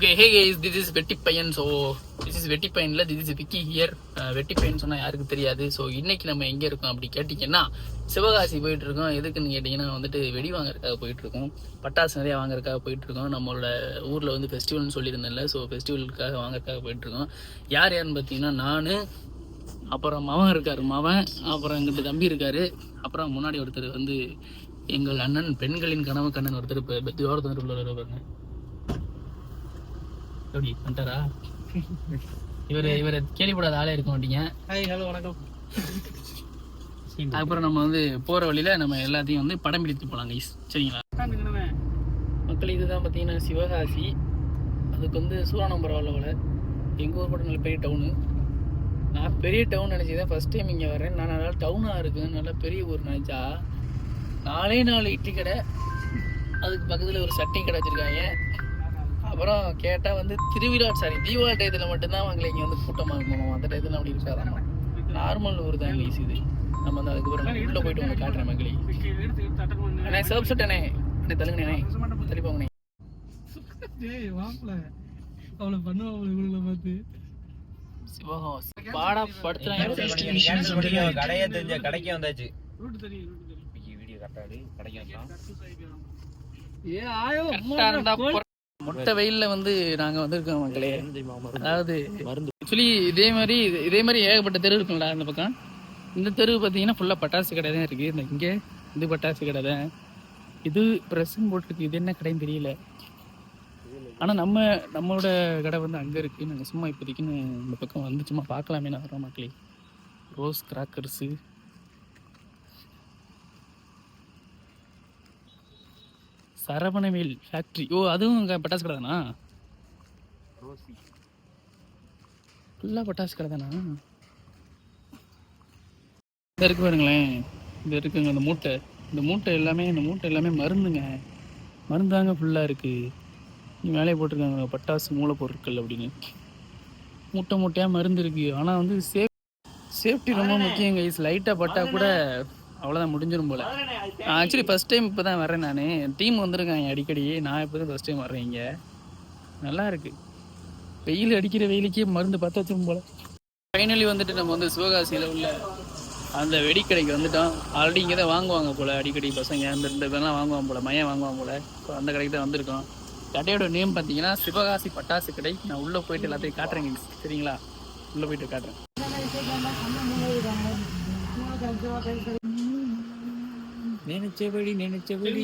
Okay hey guys this is Vetti Paiyan so this is Vetti பையனில் this is Vicky here uh, Vetti Paiyan சொன்னால் யாருக்கு தெரியாது. So இன்னைக்கு நம்ம எங்கே இருக்கோம் அப்படி கேட்டிங்கன்னா சிவகாசி போயிட்டு இருக்கோம் எதுக்குன்னு கேட்டிங்கன்னா வந்துட்டு வெடி வாங்குறதுக்காக போயிட்டு இருக்கோம் பட்டாசு நிறையா வாங்குறதுக்காக போயிட்டு இருக்கோம் நம்மளோட ஊரில் வந்து ஃபெஸ்டிவல்னு சொல்லியிருந்தேன்ல ஸோ ஃபெஸ்டிவலுக்காக வாங்குறதுக்காக போயிட்டு இருக்கோம் யார் யாருன்னு பார்த்தீங்கன்னா நான் அப்புறம் மவன் இருக்கார் மவன் அப்புறம் எங்கிட்ட தம்பி இருக்கார். அப்புறம் முன்னாடி ஒருத்தர் வந்து எங்கள் அண்ணன் பெண்களின் கனவு கண்ணன் ஒருத்தர் இப்போ பெத்தியோட உள்ள பாருங்க எப்படி வந்துட்டாரா? இவர் இவர் கேள்விப்படாத ஆளே இருக்க மாட்டீங்க. ஹாய் ஹலோ வணக்கம். அப்புறம் நம்ம வந்து போற வழியில நம்ம எல்லாத்தையும் வந்து படம் பிடித்து போலாம் கைஸ் சரிங்களா? மக்கள் இதுதான் பார்த்தீங்கன்னா சிவகாசி. அதுக்கு வந்து சூறானம் பரவாயில்ல போல. எங்கள் ஊர் கூட நல்ல பெரிய டவுனு நான் பெரிய டவுன் நினச்சிதான் ஃபர்ஸ்ட் டைம் இங்கே வரேன். நான் நல்லா டவுனாக இருக்கு. நல்லா பெரிய ஊர் நினச்சா நாலே நாலு இட்லி கடை. அதுக்கு பக்கத்தில் ஒரு சட்னி கடை வச்சிருக்காங்க. அப்புறம் கேட்டால் வந்து திருவிழா சாரி தீபாவளி டயத்தில் மட்டும்தான் அவங்களை இங்கே வந்து கூட்டமாக இருக்கணும். அந்த டயத்தில் அப்படி இருக்காதாமா நார்மல் ஊர் தான் இங்கிலீஷ் இது. நம்ம வந்து அதுக்கப்புறம் உள்ளே போயிட்டு வந்து காட்டுறேன் மக்களே அண்ணே சிவப்பு சட்டனே அண்ணே. தள்ளுங்கண்ணே தள்ளி போங்கண்ணே. டேய் வாப்ல அவளை பண்ணுவா அவளை பார்த்து. சிவகாசி பாடா படுத்துறாங்க கடையே தெரிஞ்ச கடைக்கே வந்தாச்சு. வீடியோ கடைக்கு வந்தான். ஏ ஆயோ மொட்டை வெயில்ல வந்து நாங்க வந்திருக்கோம் மக்களே. அதாவது ஆக்சுவலி இதே மாதிரி இதே மாதிரி ஏகப்பட்ட தெரு இருக்குங்களா அந்த பக்கம். இந்த தெரு பார்த்தீங்கன்னா ஃபுல்லா பட்டாசு கடை தான் இருக்கு. இந்த இங்க இது பட்டாசு கடை தான். இது ப்ரெஸ்ஸும் போட்டிருக்கு. இது என்ன கடைன்னு தெரியல. ஆனா நம்ம நம்மளோட கடை வந்து அங்க இருக்கு. நாங்க சும்மா இப்போதைக்குன்னு இந்த பக்கம் வந்து சும்மா பார்க்கலாமே நான் வரோம் மக்களே. ரோஸ் கிராக்கர்ஸு சரவணவேல் ஃபேக்ட்ரி ஓ அதுவும் பட்டாசு கடை தானா? ஃபுல்லாக பட்டாசு கடை தானா? இந்த இருக்கு பாருங்களேன். இந்த இருக்குங்க இந்த மூட்டை. இந்த மூட்டை எல்லாமே இந்த மூட்டை எல்லாமே மருந்துங்க. மருந்தாங்க ஃபுல்லாக இருக்கு. நீ மேலே போட்டிருக்காங்க பட்டாசு மூலப்பொருட்கள் அப்படின்னு. மூட்டை மூட்டையாக மருந்து இருக்கு. ஆனால் வந்து சேஃப் சேஃப்டி ரொம்ப முக்கியங்க. லைட்டாக பட்டா கூட அவ்வளோதான் முடிஞ்சிடும் போல. ஆக்சுவலி ஃபஸ்ட் டைம் இப்போ தான் வரேன் நான். டீம் வந்திருக்காங்க அடிக்கடி. நான் இப்போ தான் ஃபஸ்ட் டைம் வர்றேன் இங்கே. நல்லா இருக்கு. வெயில் அடிக்கிற வெயிலுக்கே மருந்து பற்ற வச்சிரும் போல. ஃபைனலி வந்துட்டு நம்ம வந்து சிவகாசியில் உள்ள அந்த வெடிக்கடைக்கு வந்துட்டோம். ஆல்ரெடி இங்கே தான் வாங்குவாங்க போல் அடிக்கடி பசங்க. இந்த இந்த இதெல்லாம் வாங்குவாங்க போல். மையம் வாங்குவாங்க போல். ஸோ அந்த கடைக்கு தான் வந்திருக்கோம். கடையோட நேம் பார்த்தீங்கன்னா சிவகாசி பட்டாசு கடை. நான் உள்ளே போயிட்டு எல்லாத்தையும் காட்டுறேங்க சரிங்களா? உள்ளே போயிட்டு காட்டுறேன். நினைச்சபடி நினைச்சபடி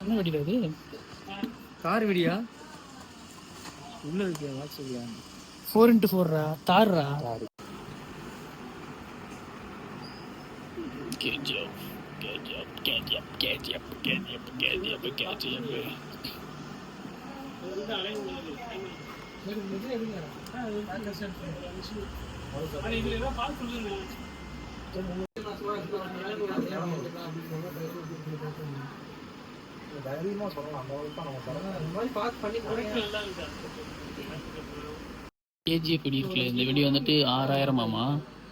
என்ன வெடிடா அது கார் வெடியா உள்ள இருக்கியா வாட்ஸ்அப்ல ஃபோர் இன்ட்டு ஃபோர்ரா தார்ரா Catch up, catch up, catch up, catch up, catch up, catch up, catch up. இதுல பால் சொல்லுங்க தைரியமாக சொல்லலாம் அந்த அளவுக்கு நம்ம சொல்லலாம் இந்த மாதிரி பார்த்து கேஜிஎஃப் வெடி இருக்குல்ல இந்த வெடி வந்துட்டு ஆறாயிரமாமா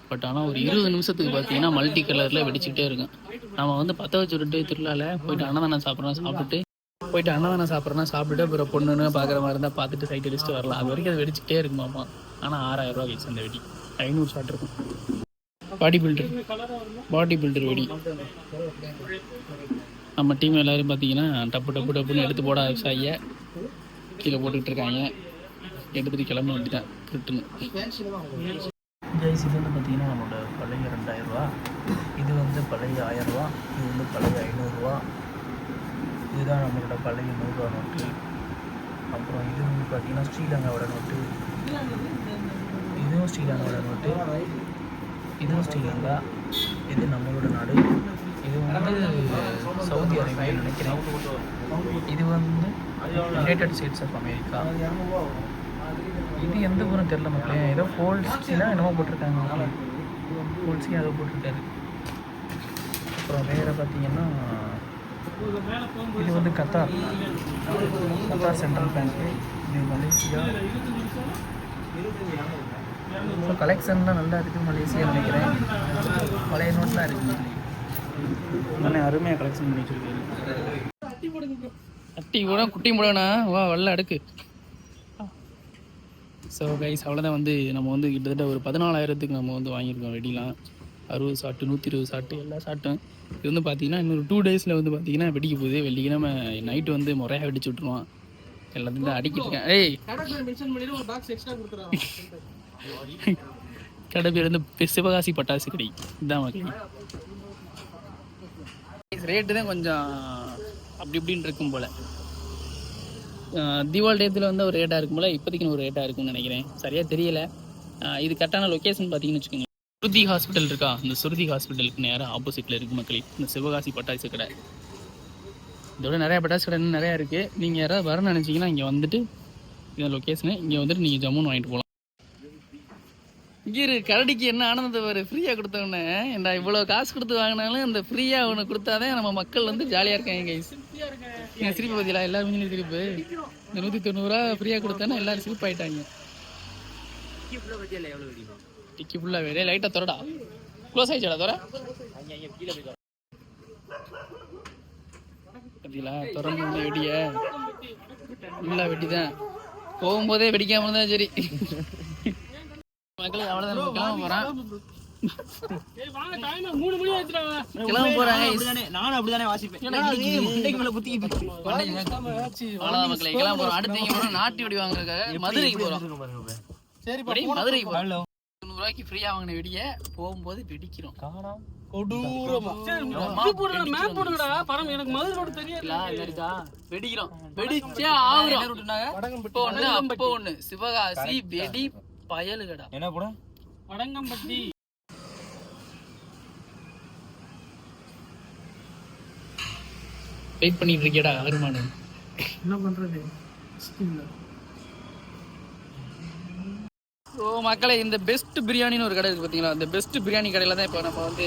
பட் ஆனால் ஒரு இருபது நிமிஷத்துக்கு பார்த்தீங்கன்னா மல்டி கலரில் வெடிச்சுக்கிட்டே இருக்கும். நம்ம வந்து பற்ற வச்சு விட்டு திருவிழாவில் போயிட்டு அன்னதானம் சாப்பிட்றோம் சாப்பிட்டுட்டு போயிட்டு அன்னதானம் சாப்பிட்றோம்னா சாப்பிட்டு அப்புறம் பொண்ணுன்னு பார்க்குற மாதிரி இருந்தால் பார்த்துட்டு சைட் அடிச்சுட்டு வரலாம். அது வரைக்கும் அது வெடிச்சுக்கிட்டே இருக்குமாமா ஆனால் ஆறாயிரம் ரூபா வயசு அந்த வெடி. ஐநூறு ஷாட் இருக்கும். Body builder. பாடி பில்டர் வெடி. நம்ம டீம் எல்லாரும் பார்த்தீங்கன்னா டப்பு டப்பு டப்புன்னு எடுத்து போட விவசாயிய கீழே போட்டுக்கிட்டு இருக்காங்க. எடுத்துட்டு கிளம்ப வேண்டிட்டேன் கிட்டுன்னு. கைஸ் இது வந்து பார்த்தீங்கன்னா நம்மளோட பழைய ரெண்டாயிரரூவா இது வந்து பழைய ஆயிரரூவா இது வந்து பழைய ஐநூறுரூவா இதுதான் நம்மளோட பழைய நூறுரூவா நோட்டு. அப்புறம் இது வந்து பார்த்தீங்கன்னா ஸ்ரீலங்காவோட நோட்டு. இதுவும் ஸ்ரீலங்காவோட நோட்டு. இதுவும் ஸ்ரீலங்கா இது நம்மளோட நாடு. இது வந்து சவுதி அரேபியா நினைக்கிறேன். இது வந்து யுனைடெட் ஸ்டேட்ஸ் ஆஃப் அமெரிக்கா இது எந்த ஊரும் தெரில மக்களே. ஏதோ ஃபோல்ஸ்லாம் என்னமோ போட்டிருக்காங்க மக்களே. அதை ஏதோ போட்டிருக்காரு. அப்புறம் வேறு பார்த்தீங்கன்னா இது வந்து கத்தார் கத்தார் சென்ட்ரல் பேங்க் இது மலேசியா. ஸோ கலெக்ஷன்லாம் நல்லா இருக்குது மலேசியா நினைக்கிறேன். பழைய நோட்லாம் இருக்குது நல்லா அருமையாக கலெக்ஷன் பண்ணி வச்சுருக்காரு அட்டி கூட குட்டி முடனா வா வெள்ள அடுக்கு. ஸோ கைஸ் அவ்வளோதான் வந்து நம்ம வந்து கிட்டத்தட்ட ஒரு பதினாலாயிரத்துக்கு நம்ம வந்து வாங்கியிருக்கோம் வெடிலாம். அறுபது சாட்டு நூற்றி இருபது சாட்டு எல்லா சாட்டும். இது வந்து பார்த்தீங்கன்னா இன்னொரு டூ டேஸில் வந்து பார்த்தீங்கன்னா வெடிக்க போகுது. வெள்ளிக்கிழமை நைட்டு வந்து முறையாக வெடிச்சு விட்ருவான் எல்லாத்தையும் அடிக்கிட்டு இருக்கேன். ஏய். கடை பேர் வந்து சிவகாசி பட்டாசு கடை. இதுதான் மக்கள் ரேட்டு தான் கொஞ்சம் அப்படி இப்படின்னு இருக்கும் போல். தீபாவளி டயத்தில் வந்து ஒரு ரேட்டாக இருக்கும் போல் இப்போதைக்கு ஒரு ரேட்டாக இருக்கும்னு நினைக்கிறேன். சரியாக தெரியல. இது கரெக்டான லொக்கேஷன் பார்த்தீங்கன்னு வச்சுக்கோங்க. சுருதி ஹாஸ்பிட்டல் இருக்கா? இந்த சுருதி ஹாஸ்பிட்டலுக்கு நேராக ஆப்போசிட்டில் இருக்கு மக்களே. இந்த சிவகாசி பட்டாசு கடை. இதோட நிறைய பட்டாசு கடை இன்னும் நிறையா இருக்குது நீங்கள் யாராவது வரணும்னு நினச்சிங்கன்னா இங்கே வந்துட்டு இந்த லொக்கேஷனு இங்கே வந்துட்டு நீங்கள் ஜம்முன்னு வாங்கிட்டு போகலாம் இங்கே இரு கரடிக்கு என்ன ஆனந்தத்தை பாரு. ஃப்ரீயாக கொடுத்தவொடனே இந்த இவ்வளோ காசு கொடுத்து வாங்கினாலும் இந்த ஃப்ரீயாக ஒன்று கொடுத்தாதான் நம்ம மக்கள் வந்து ஜாலியாக இருக்காங்க கைஸ் என் சிரிப்பு பார்த்தீங்களா எல்லாரும் மூஞ்சிலும் சிரிப்பு. இந்த நூற்றி தொண்ணூறுரூவா ஃப்ரீயாக கொடுத்தானே எல்லாரும் சிரிப்பு ஆயிட்டாங்க டிக்கி ஃபுல்லாக வேறு. லைட்டாக திறடா. க்ளோஸ் ஆயிடுச்சாடா திற. பார்த்தீங்களா திறந்து வெடிய? ஃபுல்லாக வெட்டி தான் போகும்போதே வெடிக்காம இருந்தா சரி. மக்களே அவ்வளோதான் கிளம்ப ஆச்சுடா கிளம்ப போகிறாங்க நானும் அப்படிதானே வாசிப்பேன். அவ்வளோதான் மக்களே. கிளம்ப போகிறோம் அடுத்து நாட்டு வெடி வாங்குறதுக்காக மதுரைக்கு படி மதுரைக்கு போகிறோம் தொண்ணூறுரூவாய்க்கு ஃப்ரீயாக வாங்கின வெடியை போகும்போது வெடிக்கிறோம். கொடூரமா. மேப் போடுங்கடா பரம் எனக்கு மதுரை ரோடு இருக்கா? வெடிக்கிறோம். வெடிச்சே ஆகுறோம். இப்போ ஒண்ணு அப்போ ஒண்ணு. சிவகாசி வெடி பயலுகடா. என்ன போட? வடங்கம்பட்டி வெயிட் பண்ணிட்டு இருக்கியடா அருமானு? என்ன பண்றது? ஸோ மக்களை இந்த பெஸ்ட் பிரியாணின்னு ஒரு கடை இருக்குது பார்த்தீங்களா இந்த பெஸ்ட் பிரியாணி கடையில் தான் இப்போ நம்ம வந்து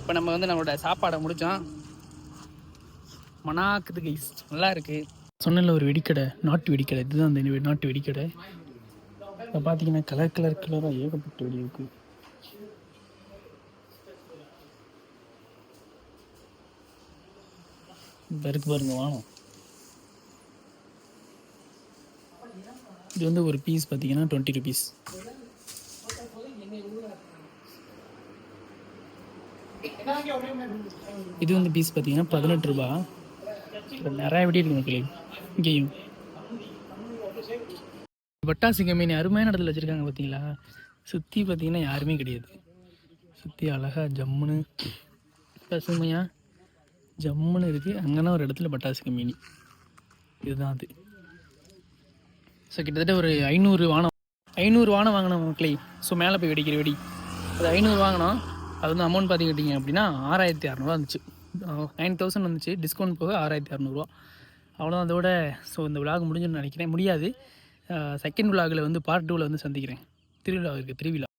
இப்போ நம்ம வந்து நம்மளோட சாப்பாடை முடித்தோம் மனாக்குது கைஸ் நல்லா இருக்குது சொன்னல ஒரு வெடிக்கடை நாட்டு வெடிக்கடை. இதுதான் அந்த நாட்டு வெடிக்கடை. இப்போ பார்த்தீங்கன்னா கலர் கலர் கலராக ஏகப்பட்ட வெடி இருக்கு. இப்போ இருக்கு பாருங்க வானம். இது வந்து ஒரு பீஸ் பார்த்தீங்கன்னா டுவெண்ட்டி ருபீஸ் இது வந்து பீஸ் பார்த்தீங்கன்னா பதினெட்டு ரூபா. நிறைய வெடி இருக்கு மக்களே. இங்கேயும். பட்டாசு கம்பெனி அருமையான இடத்துல வச்சுருக்காங்க பார்த்தீங்களா சுற்றி பார்த்தீங்கன்னா யாருமே கிடையாது. சுற்றி அழகா ஜம்முன்னு. பசுமையாக ஜம்முன்னு இருக்குது அங்கேனா ஒரு இடத்துல பட்டாசு கம்பெனி இதுதான் அது. ஸோ கிட்டத்தட்ட ஒரு ஐநூறு வானம் ஐநூறு வானம் வாங்கினோம் மக்களை. ஸோ மேலே போய் வெடிக்கிற வெடி. அது ஐநூறு வாங்கினோம் அது வந்து அமௌண்ட் பார்த்துக்கிட்டிங்க அப்படின்னா ஆறாயிரத்தி அறநூறுவா இருந்துச்சு. நைன் தௌசண்ட் வந்துச்சு. டிஸ்கவுண்ட் போக ஆறாயிரத்தி அறநூறுவா. அவ்வளோதான் அதோட ஸோ இந்த விலாக் முடிஞ்சுன்னு நினைக்கிறேன். முடியாது. செகண்ட் விலாகில் வந்து பார்ட் டூவில் வந்து சந்திக்கிறேன். திருவிழா இருக்குது திருவிழா.